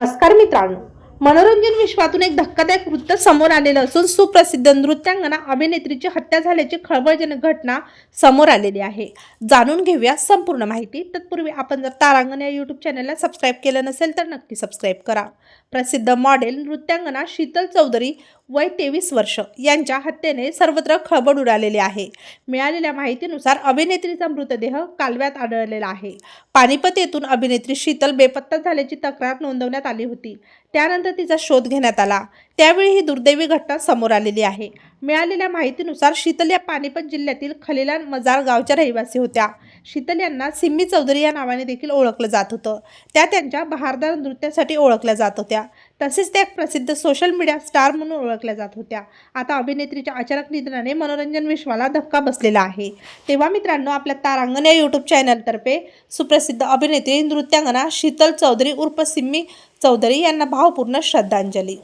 नमस्कार मित्रांनो मनोरंजन विश्वातून एक धक्कादायक वृत्त समोर आलेलं असून सुप्रसिद्ध नृत्यांगना अभिनेत्रीची हत्या झाल्याची खळबळजनक घटना समोर आलेली आहे. जाणून घेऊया संपूर्ण माहिती. तत्पूर्वी आपण जर तारांगण या यूट्यूब चॅनलला सबस्क्राईब केलं नसेल तर नक्की सबस्क्राईब करा. प्रसिद्ध मॉडेल नृत्यांगना शीतल चौधरी वय तेवीस वर्ष. यांच्या हत्येने सर्वत्र खळबळ उडालेली आहे. मिळालेल्या माहितीनुसार अभिनेत्रीचा मृतदेह कालव्यात आढळलेला आहे. पानिपत येथून अभिनेत्री शीतल बेपत्ता झाल्याची तक्रार नोंदवण्यात आली होती. त्यानंतर तिचा शोध घेण्यात आला. त्यावेळी ही दुर्दैवी घटना समोर आलेली आहे. मिळालेल्या माहितीनुसार शीतल या पानिपत जिल्ह्यातील खलिलान मजार गावच्या रहिवासी होत्या. शीतल यांना सिम्मी चौधरी या नावाने देखील ओळखलं जात होतं. त्या त्यांच्या बहारदार नृत्यासाठी ओळखल्या जात होत्या. तसेच त्या एक प्रसिद्ध सोशल मीडिया स्टार म्हणून ओळखल्या जात होत्या. आता अभिनेत्रीच्या अचानक निधनाने मनोरंजन विश्वाला धक्का बसलेला आहे. तेव्हा मित्रांनो आपल्या तारांगण या यूट्यूब चॅनलतर्फे सुप्रसिद्ध अभिनेत्री नृत्यांगना शीतल चौधरी उर्फ सिम्मी चौधरी यांना भावपूर्ण श्रद्धांजली.